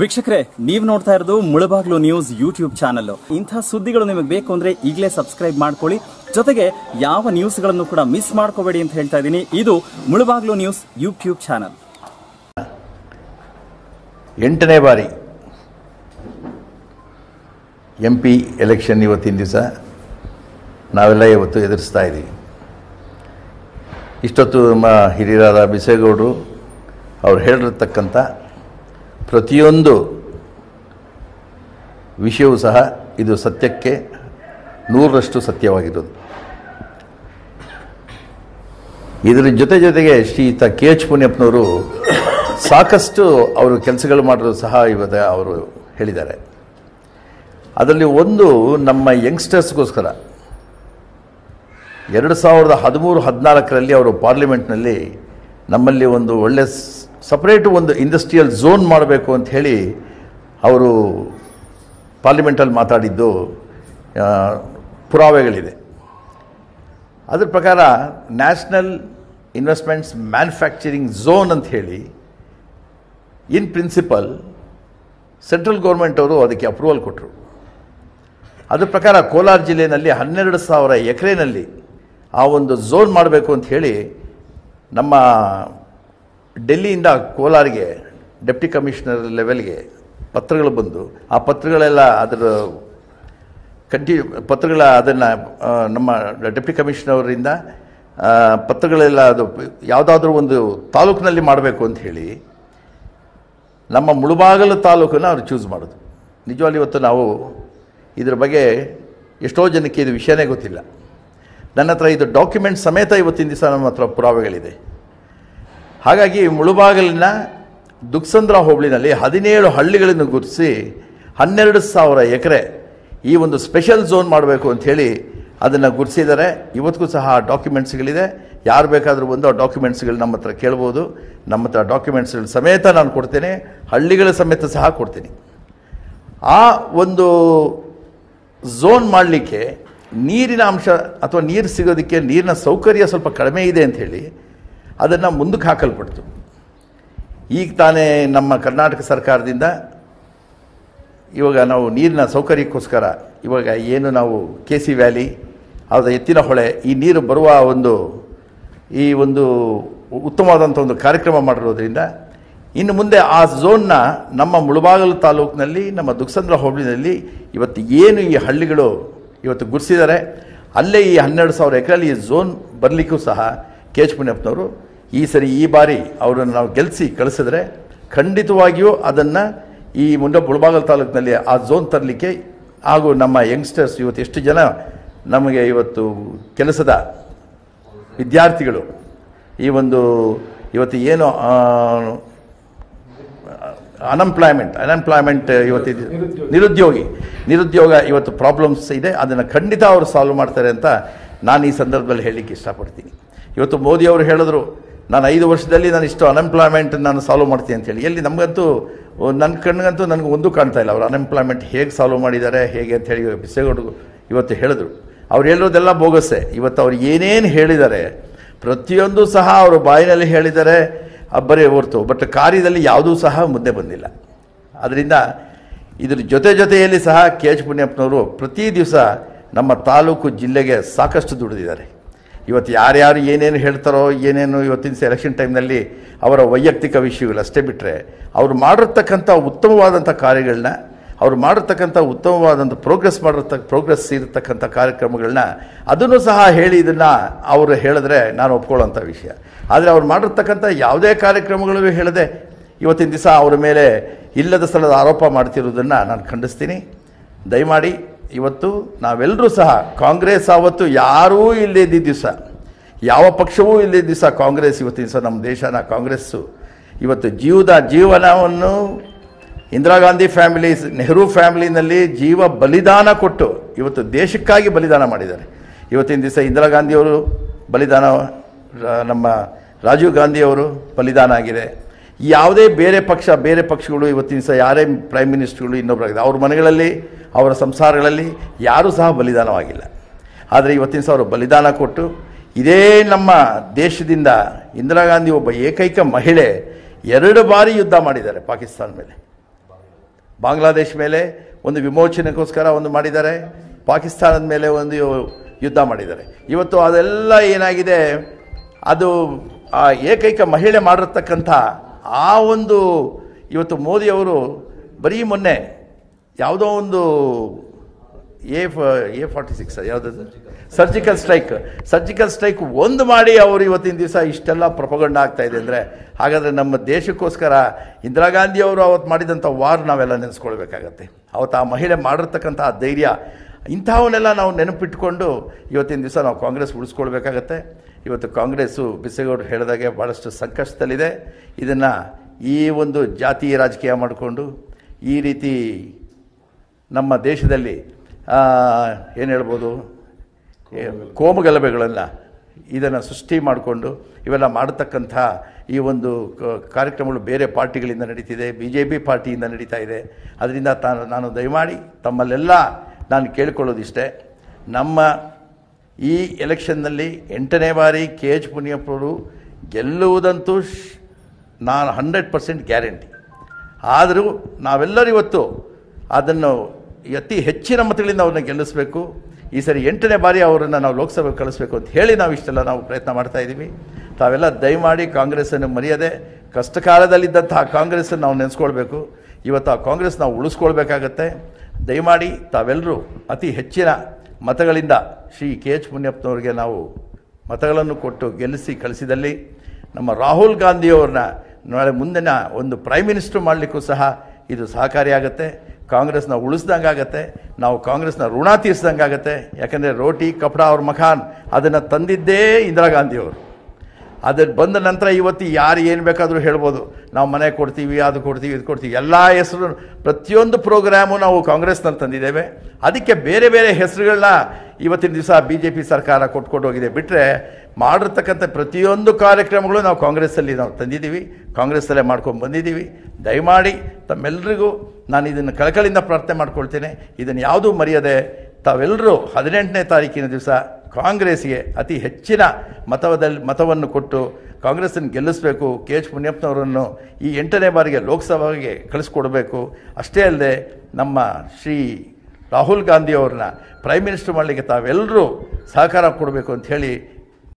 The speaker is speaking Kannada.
ವೀಕ್ಷಕರೇ, ನೀವು ನೋಡ್ತಾ ಇರೋದು ಮುಳಬಾಗ್ಲು ನ್ಯೂಸ್ ಯೂಟ್ಯೂಬ್ ಚಾನಲ್ ಇಂಥ ಸುದ್ದಿಗಳು ನಿಮಗೆ ಬೇಕು ಅಂದ್ರೆ ಈಗಲೇ ಸಬ್ಸ್ಕ್ರೈಬ್ ಮಾಡ್ಕೊಳ್ಳಿ. ಜೊತೆಗೆ ಯಾವ ನ್ಯೂಸ್ಗಳನ್ನು ಕೂಡ ಮಿಸ್ ಮಾಡ್ಕೋಬೇಡಿ ಅಂತ ಹೇಳ್ತಾ ಇದ್ದೀನಿ. ಇದು ಮುಳಬಾಗ್ಲು ನ್ಯೂಸ್ ಯೂಟ್ಯೂಬ್ ಚಾನಲ್. ಎಂಟನೇ ಬಾರಿ ಎಂ ಪಿ ಎಲೆಕ್ಷನ್ ಇವತ್ತಿನ ದಿವಸ ನಾವೆಲ್ಲ ಇವತ್ತು ಎದುರಿಸ್ತಾ ಇದ್ದೀವಿ. ಇಷ್ಟೊತ್ತು ನಮ್ಮ ಹಿರಿಯರಾದ ಬಿಸೇಗೌಡರು ಅವ್ರು ಹೇಳಿರ್ತಕ್ಕಂಥ ಪ್ರತಿಯೊಂದು ವಿಷಯವೂ ಸಹ ಇದು ಸತ್ಯಕ್ಕೆ ನೂರರಷ್ಟು ಸತ್ಯವಾಗಿರೋದು ಇದರ ಜೊತೆ ಜೊತೆಗೆ ಶ್ರೀಯುತ ಕೆ ಎಚ್ ಪುಣ್ಯಪ್ಪನವರು ಸಾಕಷ್ಟು ಅವರು ಕೆಲಸಗಳು ಮಾಡಲು ಸಹ ಇವತ್ತು ಅವರು ಹೇಳಿದ್ದಾರೆ. ಅದರಲ್ಲಿ ಒಂದು ನಮ್ಮ ಯಂಗ್ಸ್ಟರ್ಸ್ಗೋಸ್ಕರ ಎರಡು ಸಾವಿರದ ಹದಿಮೂರು ಹದಿನಾಲ್ಕರಲ್ಲಿ ಅವರು ಪಾರ್ಲಿಮೆಂಟ್ನಲ್ಲಿ ನಮ್ಮಲ್ಲಿ ಒಂದು ಒಳ್ಳೆ ಸಪ್ರೇಟು ಒಂದು ಇಂಡಸ್ಟ್ರಿಯಲ್ ಝೋನ್ ಮಾಡಬೇಕು ಅಂತ ಹೇಳಿ ಅವರು ಪಾರ್ಲಿಮೆಂಟಲ್ಲಿ ಮಾತಾಡಿದ್ದು ಪುರಾವೆಗಳಿದೆ. ಅದ್ರ ಪ್ರಕಾರ ನ್ಯಾಷನಲ್ ಇನ್ವೆಸ್ಟ್ಮೆಂಟ್ಸ್ ಮ್ಯಾನುಫ್ಯಾಕ್ಚರಿಂಗ್ ಝೋನ್ ಅಂತ ಹೇಳಿ ಇನ್ ಪ್ರಿನ್ಸಿಪಲ್ ಸೆಂಟ್ರಲ್ ಗೌರ್ಮೆಂಟ್ ಅವರು ಅದಕ್ಕೆ ಅಪ್ರೂವಲ್ ಕೊಟ್ಟರು ಅದ್ರ ಪ್ರಕಾರ ಕೋಲಾರ ಜಿಲ್ಲೆಯಲ್ಲಿ ಹನ್ನೆರಡು ಸಾವಿರ ಎಕರೆನಲ್ಲಿ ಆ ಒಂದು ಝೋನ್ ಮಾಡಬೇಕು ಅಂತ ಹೇಳಿ ನಮ್ಮ ಡೆಲ್ಲಿಯಿಂದ ಕೋಲಾರಿಗೆ ಡೆಪ್ಟಿ ಕಮಿಷನರ್ ಲೆವೆಲ್ಗೆ ಪತ್ರಗಳು ಬಂದು, ಆ ಪತ್ರಗಳೆಲ್ಲ ಅದರ ಕಂಟಿನ್ಯೂ, ಪತ್ರಗಳ ಅದನ್ನು ನಮ್ಮ ಡೆಪ್ಟಿ ಕಮಿಷನರಿಂದ ಪತ್ರಗಳೆಲ್ಲ ಅದು ಯಾವುದಾದ್ರೂ ಒಂದು ತಾಲೂಕಿನಲ್ಲಿ ಮಾಡಬೇಕು ಅಂತ ಹೇಳಿ, ನಮ್ಮ ಮುಳುಬಾಗಲು ತಾಲೂಕನ್ನು ಅವ್ರು ಚೂಸ್ ಮಾಡೋದು. ನಿಜವಾಗಿ ಇವತ್ತು ನಾವು ಇದ್ರ ಬಗ್ಗೆ ಎಷ್ಟೋ ಜನಕ್ಕೆ ಇದು ವಿಷಯನೇ ಗೊತ್ತಿಲ್ಲ. ನನ್ನ ಹತ್ರ ಇದು ಡಾಕ್ಯುಮೆಂಟ್ ಸಮೇತ ಇವತ್ತಿನ ದಿವಸ ನಮ್ಮ ಹತ್ರ ಪುರಾವೆಗಳಿದೆ. ಹಾಗಾಗಿ ಮುಳುಬಾಗಿಲಿನ ದುಕ್ಸಂದ್ರ ಹೋಬಳಿನಲ್ಲಿ ಹದಿನೇಳು ಹಳ್ಳಿಗಳನ್ನು ಗುರುತಿಸಿ ಹನ್ನೆರಡು ಸಾವಿರ ಎಕರೆ ಈ ಒಂದು ಸ್ಪೆಷಲ್ ಝೋನ್ ಮಾಡಬೇಕು ಅಂಥೇಳಿ ಅದನ್ನು ಗುರುತಿಸಿದ್ದಾರೆ. ಇವತ್ತಿಗೂ ಸಹ ಆ ಡಾಕ್ಯುಮೆಂಟ್ಸ್ಗಳಿದೆ. ಯಾರು ಬೇಕಾದರೂ ಬಂದು ಆ ಡಾಕ್ಯುಮೆಂಟ್ಸ್ಗಳು ನಮ್ಮ ಹತ್ರ ಕೇಳ್ಬೋದು. ನಮ್ಮ ಹತ್ರ ಡಾಕ್ಯುಮೆಂಟ್ಸ್ಗಳು ಸಮೇತ ನಾನು ಕೊಡ್ತೇನೆ. ಹಳ್ಳಿಗಳ ಸಮೇತ ಸಹ ಕೊಡ್ತೀನಿ. ಆ ಒಂದು ಝೋನ್ ಮಾಡಲಿಕ್ಕೆ ನೀರಿನ ಅಂಶ ಅಥವಾ ನೀರು ಸಿಗೋದಕ್ಕೆ ನೀರಿನ ಸೌಕರ್ಯ ಸ್ವಲ್ಪ ಕಡಿಮೆ ಇದೆ ಅಂಥೇಳಿ ಅದನ್ನು ಮುಂದಕ್ಕೆ ಹಾಕಲ್ಪಡ್ತು. ಈಗ ತಾನೇ ನಮ್ಮ ಕರ್ನಾಟಕ ಸರ್ಕಾರದಿಂದ ಇವಾಗ ನಾವು ನೀರಿನ ಸೌಕರ್ಯಕ್ಕೋಸ್ಕರ ಇವಾಗ ಏನು ನಾವು ಕೆ ಸಿ ವ್ಯಾಲಿ ಅದರ ಎತ್ತಿನ ಹೊಳೆ, ಈ ನೀರು ಬರುವ ಒಂದು, ಈ ಒಂದು ಉತ್ತಮವಾದಂಥ ಒಂದು ಕಾರ್ಯಕ್ರಮ ಮಾಡಿರೋದ್ರಿಂದ ಇನ್ನು ಮುಂದೆ ಆ ಝೋನ್ನ ನಮ್ಮ ಮುಳುಬಾಗಲು ತಾಲೂಕಿನಲ್ಲಿ, ನಮ್ಮ ದುಕ್ಸಂದ್ರ ಹೋಬಳಿನಲ್ಲಿ ಇವತ್ತು ಏನು ಈ ಹಳ್ಳಿಗಳು ಇವತ್ತು ಗುರ್ಸಿದ್ದಾರೆ ಅಲ್ಲೇ ಈ ಹನ್ನೆರಡು ಸಾವಿರ ಎಕರೆಯಲ್ಲಿ ಈ ಝೋನ್ ಬರಲಿಕ್ಕೂ ಸಹ ಕೆ ಎಚ್ ಪುಣ್ಯಪ್ಪನವರು ಈ ಸರಿ ಈ ಬಾರಿ ಅವರನ್ನು ನಾವು ಗೆಲ್ಲಿಸಿ ಕಳಿಸಿದ್ರೆ ಖಂಡಿತವಾಗಿಯೂ ಅದನ್ನು ಈ ಮುಂಡ ಬುಳಬಾಗಲ್ ತಾಲೂಕಿನಲ್ಲಿ ಆ ಝೋನ್ ತರಲಿಕ್ಕೆ ಹಾಗೂ ನಮ್ಮ ಯಂಗ್ಸ್ಟರ್ಸ್ ಇವತ್ತು ಎಷ್ಟು ಜನ ನಮಗೆ ಇವತ್ತು ಕೆಲಸದ ವಿದ್ಯಾರ್ಥಿಗಳು ಈ ಒಂದು ಇವತ್ತು ಏನು ಅನ್ಎಂಪ್ಲಾಯ್ಮೆಂಟ್ ಅನ್ಎಂಪ್ಲಾಯ್ಮೆಂಟ್ ಇವತ್ತು ನಿರುದ್ಯೋಗಿ. ನಿರುದ್ಯೋಗ. ಇವತ್ತು ಪ್ರಾಬ್ಲಮ್ಸ್ ಇದೆ ಅದನ್ನು ಖಂಡಿತ ಅವರು ಸಾಲ್ವ್ ಮಾಡ್ತಾರೆ ಅಂತ ನಾನು ಈ ಸಂದರ್ಭದಲ್ಲಿ ಹೇಳಲಿಕ್ಕೆ ಇಷ್ಟಪಡ್ತೀನಿ. ಇವತ್ತು ಮೋದಿ ಅವರು ಹೇಳಿದ್ರು ನಾನು ಐದು ವರ್ಷದಲ್ಲಿ ನಾನು ಇಷ್ಟು ಅನ್ಎಂಪ್ಲಾಯ್ಮೆಂಟ್ ನಾನು ಸಾಲ್ವ್ ಮಾಡ್ತೀನಿ ಅಂತೇಳಿ ಎಲ್ಲಿ ನಮಗಂತೂ ನನ್ನ ಕಣ್ಣಿಗಂತೂ ನನಗೆ ಒಂದು ಕಾಣ್ತಾ ಇಲ್ಲ. ಅವರು ಅನ್ಎಂಪ್ಲಾಯ್ಮೆಂಟ್ ಹೇಗೆ ಸಾಲ್ವ್ ಮಾಡಿದ್ದಾರೆ, ಹೇಗೆ ಅಂತ ಹೇಳಿ ಇವತ್ತು ಹೇಳಿದ್ರು. ಅವ್ರು ಹೇಳೋದೆಲ್ಲ ಬೋಗಸ್ಸೆ ಇವತ್ತು ಅವ್ರು ಏನೇನು ಹೇಳಿದ್ದಾರೆ, ಪ್ರತಿಯೊಂದು ಸಹ ಅವರು ಬಾಯಿನಲ್ಲಿ ಹೇಳಿದ್ದಾರೆ ಬರೀ ಹೊರ್ತು. ಬಟ್ ಕಾರ್ಯದಲ್ಲಿ ಯಾವುದೂ ಸಹ ಮುಂದೆ ಬಂದಿಲ್ಲ. ಅದರಿಂದ ಇದ್ರ ಜೊತೆ ಜೊತೆಯಲ್ಲಿ ಸಹ ಕೆ ಎಚ್ ಪುಣ್ಯಪ್ಪನವರು ಪ್ರತಿ ದಿವಸ ನಮ್ಮ ತಾಲೂಕು ಜಿಲ್ಲೆಗೆ ಸಾಕಷ್ಟು ದುಡಿದಿದ್ದಾರೆ. ಇವತ್ತು ಯಾರ್ಯಾರು ಏನೇನು ಹೇಳ್ತಾರೋ, ಏನೇನು ಇವತ್ತಿನ ಸೆಲೆಕ್ಷನ್ ಟೈಮ್ನಲ್ಲಿ ಅವರ ವೈಯಕ್ತಿಕ ವಿಷಯಗಳು ಅಷ್ಟೇ ಬಿಟ್ಟರೆ ಅವರು ಮಾಡಿರ್ತಕ್ಕಂಥ ಉತ್ತಮವಾದಂಥ ಕಾರ್ಯಗಳನ್ನ, ಅವ್ರು ಮಾಡಿರ್ತಕ್ಕಂಥ ಉತ್ತಮವಾದಂಥ ಪ್ರೋಗ್ರೆಸ್ ಮಾಡಿರ್ತಕ್ಕ ಪ್ರೋಗ್ರೆಸ್ ಇರತಕ್ಕಂಥ ಕಾರ್ಯಕ್ರಮಗಳನ್ನ ಅದನ್ನು ಸಹ ಹೇಳಿ ಇದನ್ನು ಅವರು ಹೇಳಿದ್ರೆ ನಾನು ಒಪ್ಕೊಳ್ಳೋಂಥ ವಿಷಯ. ಆದರೆ ಅವ್ರು ಮಾಡಿರ್ತಕ್ಕಂಥ ಯಾವುದೇ ಕಾರ್ಯಕ್ರಮಗಳು ಹೇಳದೆ ಇವತ್ತಿನ ದಿವಸ ಅವರ ಮೇಲೆ ಇಲ್ಲದ ಸ್ಥಳದ ಆರೋಪ ಮಾಡ್ತಿರೋದನ್ನು ನಾನು ಖಂಡಿಸ್ತೀನಿ. ದಯಮಾಡಿ ಇವತ್ತು ನಾವೆಲ್ಲರೂ ಸಹ ಕಾಂಗ್ರೆಸ್ ಆವತ್ತು ಯಾರೂ ಇಲ್ಲದಿದ್ದ ದಿವಸ ಯಾವ ಪಕ್ಷವೂ ಇಲ್ಲಿ ದಿವಸ ಕಾಂಗ್ರೆಸ್, ಇವತ್ತಿನ ದಿವಸ ನಮ್ಮ ದೇಶನ ಕಾಂಗ್ರೆಸ್ಸು. ಇವತ್ತು ಜೀವದ ಜೀವನವನ್ನು ಇಂದಿರಾ ಗಾಂಧಿ ಫ್ಯಾಮಿಲಿ, ನೆಹರು ಫ್ಯಾಮಿಲಿನಲ್ಲಿ ಜೀವ ಬಲಿದಾನ ಕೊಟ್ಟು ಇವತ್ತು ದೇಶಕ್ಕಾಗಿ ಬಲಿದಾನ ಮಾಡಿದ್ದಾರೆ. ಇವತ್ತಿನ ದಿವಸ ಇಂದಿರಾ ಗಾಂಧಿಯವರು ಬಲಿದಾನ ನಮ್ಮ ರಾಜೀವ್ ಗಾಂಧಿಯವರು ಬಲಿದಾನ ಆಗಿದೆ. ಯಾವುದೇ ಬೇರೆ ಪಕ್ಷ, ಬೇರೆ ಪಕ್ಷಗಳು ಇವತ್ತಿನ ದಿವಸ ಯಾರೇ ಪ್ರೈಮ್ ಮಿನಿಸ್ಟರ್ಗಳು ಇನ್ನೊಬ್ಬರಾಗಿದೆ ಅವ್ರ ಮನೆಗಳಲ್ಲಿ, ಅವರ ಸಂಸಾರಗಳಲ್ಲಿ ಯಾರೂ ಸಹ ಬಲಿದಾನವಾಗಿಲ್ಲ. ಆದರೆ ಇವತ್ತಿನ ದಿವಸ ಅವರು ಬಲಿದಾನ ಕೊಟ್ಟು ಇದೇ ನಮ್ಮ ದೇಶದಿಂದ ಇಂದಿರಾ ಗಾಂಧಿ ಒಬ್ಬ ಏಕೈಕ ಮಹಿಳೆ ಎರಡು ಬಾರಿ ಯುದ್ಧ ಮಾಡಿದ್ದಾರೆ ಪಾಕಿಸ್ತಾನ ಮೇಲೆ. ಬಾಂಗ್ಲಾದೇಶ ಮೇಲೆ ಒಂದು ವಿಮೋಚನೆಗೋಸ್ಕರ ಒಂದು ಮಾಡಿದ್ದಾರೆ. ಪಾಕಿಸ್ತಾನದ ಮೇಲೆ ಒಂದು ಯುದ್ಧ ಮಾಡಿದ್ದಾರೆ. ಇವತ್ತು ಅದೆಲ್ಲ ಏನಾಗಿದೆ? ಅದು ಆ ಏಕೈಕ ಮಹಿಳೆ ಮಾಡಿರ್ತಕ್ಕಂಥ ಆ ಒಂದು ಇವತ್ತು ಮೋದಿಯವರು ಬರೀ ಮೊನ್ನೆ ಯಾವುದೋ ಒಂದು ಎ ಎ ಫಾರ್ಟಿ ಸಿಕ್ಸ್ ಯಾವುದದು? ಸರ್ಜಿಕಲ್ ಸ್ಟ್ರೈಕ್ ಸರ್ಜಿಕಲ್ ಸ್ಟ್ರೈಕ್ ಒಂದು ಮಾಡಿ ಅವರು ಇವತ್ತಿನ ದಿವಸ ಇಷ್ಟೆಲ್ಲ ಪ್ರಪಗಂಡ ಆಗ್ತಾ ಇದೆ ಅಂದರೆ, ಹಾಗಾದರೆ ನಮ್ಮ ದೇಶಕ್ಕೋಸ್ಕರ ಇಂದಿರಾ ಗಾಂಧಿ ಅವರು ಅವತ್ತು ಮಾಡಿದಂಥ ವಾರ್ ನಾವೆಲ್ಲ ನೆನೆಸ್ಕೊಳ್ಬೇಕಾಗತ್ತೆ. ಅವತ್ತು ಆ ಮಹಿಳೆ ಮಾಡಿರ್ತಕ್ಕಂಥ ಆ ಧೈರ್ಯ, ಇಂಥವನ್ನೆಲ್ಲ ನಾವು ನೆನಪಿಟ್ಕೊಂಡು ಇವತ್ತಿನ ದಿವಸ ನಾವು ಕಾಂಗ್ರೆಸ್ ಉಳಿಸ್ಕೊಳ್ಬೇಕಾಗತ್ತೆ. ಇವತ್ತು ಕಾಂಗ್ರೆಸ್ಸು ಬಿಸೇಗೌಡರು ಹೇಳಿದಾಗೆ ಭಾಳಷ್ಟು ಸಂಕಷ್ಟದಲ್ಲಿದೆ. ಇದನ್ನು ಈ ಒಂದು ಜಾತಿ ರಾಜಕೀಯ ಮಾಡಿಕೊಂಡು ಈ ರೀತಿ ನಮ್ಮ ದೇಶದಲ್ಲಿ ಏನು ಹೇಳ್ಬೋದು? ಕೋಮು ಗಲಭೆಗಳನ್ನು ಇದನ್ನು ಸೃಷ್ಟಿ ಮಾಡಿಕೊಂಡು ಇವೆಲ್ಲ ಮಾಡತಕ್ಕಂಥ ಈ ಒಂದು ಕಾರ್ಯಕ್ರಮಗಳು ಬೇರೆ ಪಾರ್ಟಿಗಳಿಂದ ನಡೀತಿದೆ ಬಿ ಜೆ ಪಿ ಪಾರ್ಟಿಯಿಂದ ನಡೀತಾ ಇದೆ. ಅದರಿಂದ ತಾನು, ನಾನು ದಯಮಾಡಿ ತಮ್ಮಲ್ಲೆಲ್ಲ ನಾನು ಕೇಳಿಕೊಳ್ಳೋದಿಷ್ಟೇ, ನಮ್ಮ ಈ ಎಲೆಕ್ಷನ್ನಲ್ಲಿ ಎಂಟನೇ ಬಾರಿ ಕೆ ಎಚ್ ಪುಣ್ಯಪ್ಪರು ಗೆಲ್ಲುವುದಂತೂ ನಾನು ಹಂಡ್ರೆಡ್ ಪರ್ಸೆಂಟ್ ಗ್ಯಾರಂಟಿ. ಆದರೂ ನಾವೆಲ್ಲರೂ ಇವತ್ತು ಅದನ್ನು ಅತಿ ಹೆಚ್ಚಿನ ಮತಗಳಿಂದ ಅವ್ರನ್ನ ಗೆಲ್ಲಿಸಬೇಕು. ಈ ಸರಿ ಎಂಟನೇ ಬಾರಿ ಅವರನ್ನು ನಾವು ಲೋಕಸಭೆಗೆ ಕಳಿಸ್ಬೇಕು ಅಂತ ಹೇಳಿ ನಾವು ಇಷ್ಟೆಲ್ಲ ನಾವು ಪ್ರಯತ್ನ ಮಾಡ್ತಾ ಇದ್ದೀವಿ. ತಾವೆಲ್ಲ ದಯಮಾಡಿ ಕಾಂಗ್ರೆಸ್ಸನ್ನು ಮರೆಯದೆ ಕಷ್ಟ ಕಾಲದಲ್ಲಿದ್ದಂತಹ ಕಾಂಗ್ರೆಸ್ಸನ್ನು ನಾವು ನೆನೆಸ್ಕೊಳ್ಬೇಕು. ಇವತ್ತು ಆ ಕಾಂಗ್ರೆಸ್ ನಾವು ಉಳಿಸ್ಕೊಳ್ಬೇಕಾಗತ್ತೆ. ದಯಮಾಡಿ ತಾವೆಲ್ಲರೂ ಅತಿ ಹೆಚ್ಚಿನ ಮತಗಳಿಂದ ಶ್ರೀ ಕೆ ಎಚ್ ಮುನಿಯಪ್ಪನವ್ರಿಗೆ ನಾವು ಮತಗಳನ್ನು ಕೊಟ್ಟು ಗೆಲ್ಲಿಸಿ ಕಳಿಸಿದಲ್ಲಿ, ನಮ್ಮ ರಾಹುಲ್ ಗಾಂಧಿಯವ್ರನ್ನ ನಾಳೆ ಮುಂದಿನ ಒಂದು ಪ್ರೈಮ್ ಮಿನಿಸ್ಟರ್ ಮಾಡಲಿಕ್ಕೂ ಸಹ ಇದು ಸಹಕಾರಿಯಾಗತ್ತೆ. ಕಾಂಗ್ರೆಸ್ನ ಉಳಿಸ್ದಂಗೆ ಆಗುತ್ತೆ ನಾವು ಕಾಂಗ್ರೆಸ್ನ ಋಣ ಆಗುತ್ತೆ ಯಾಕಂದರೆ ರೋಟಿ ಕಪಡ ಅವ್ರ ಮಖಾನ್ ಅದನ್ನು ತಂದಿದ್ದೇ ಇಂದಿರಾ ಗಾಂಧಿಯವರು ಅದ್ರ ಬಂದ ನಂತರ ಇವತ್ತು ಯಾರು ಏನು ಬೇಕಾದರೂ ಹೇಳ್ಬೋದು. ನಾವು ಮನೆ ಕೊಡ್ತೀವಿ, ಅದು ಕೊಡ್ತೀವಿ, ಇದು ಕೊಡ್ತೀವಿ. ಎಲ್ಲ ಹೆಸರು, ಪ್ರತಿಯೊಂದು ಪ್ರೋಗ್ರಾಮು ನಾವು ಕಾಂಗ್ರೆಸ್ನಲ್ಲಿ ತಂದಿದ್ದೇವೆ. ಅದಕ್ಕೆ ಬೇರೆ ಬೇರೆ ಹೆಸರುಗಳನ್ನ ಇವತ್ತಿನ ದಿವಸ ಬಿ ಜೆ ಪಿ ಸರ್ಕಾರ ಕೊಟ್ಕೊಂಡು ಹೋಗಿದೆ ಬಿಟ್ಟರೆ ಮಾಡಿರ್ತಕ್ಕಂಥ ಪ್ರತಿಯೊಂದು ಕಾರ್ಯಕ್ರಮಗಳು ನಾವು ಕಾಂಗ್ರೆಸ್ಸಲ್ಲಿ ನಾವು ತಂದಿದ್ದೀವಿ. ಕಾಂಗ್ರೆಸ್ಸಲ್ಲೇ ಮಾಡ್ಕೊಂಡು ಬಂದಿದ್ದೀವಿ. ದಯಮಾಡಿ ತಮ್ಮೆಲ್ಲರಿಗೂ ನಾನು ಇದನ್ನು ಕಳಕಳಿಂದ ಪ್ರಾರ್ಥನೆ ಮಾಡ್ಕೊಳ್ತೇನೆ. ಇದನ್ನು ಯಾವುದೂ ಮರೆಯದೆ ತಾವೆಲ್ಲರೂ ಹದಿನೆಂಟನೇ ತಾರೀಕಿನ ದಿವಸ ಕಾಂಗ್ರೆಸ್ಗೆ ಅತಿ ಹೆಚ್ಚಿನ ಮತದಲ್ಲಿ ಮತವನ್ನು ಕೊಟ್ಟು ಕಾಂಗ್ರೆಸ್ಸನ್ನು ಗೆಲ್ಲಿಸಬೇಕು. ಕೆ. ಎಚ್. ಮುನಿಯಪ್ಪನವರನ್ನು ಈ ಎಂಟನೇ ಬಾರಿಗೆ ಲೋಕಸಭೆಗೆ ಕಳಿಸ್ಕೊಡ್ಬೇಕು. ಅಷ್ಟೇ ಅಲ್ಲದೆ ನಮ್ಮ ಶ್ರೀ ರಾಹುಲ್ ಗಾಂಧಿಯವ್ರನ್ನ ಪ್ರೈಮ್ ಮಿನಿಸ್ಟರ್ ಮಾಡಲಿಕ್ಕೆ ತಾವೆಲ್ಲರೂ ಸಹಕಾರ ಕೊಡಬೇಕು ಅಂತ ಹೇಳಿ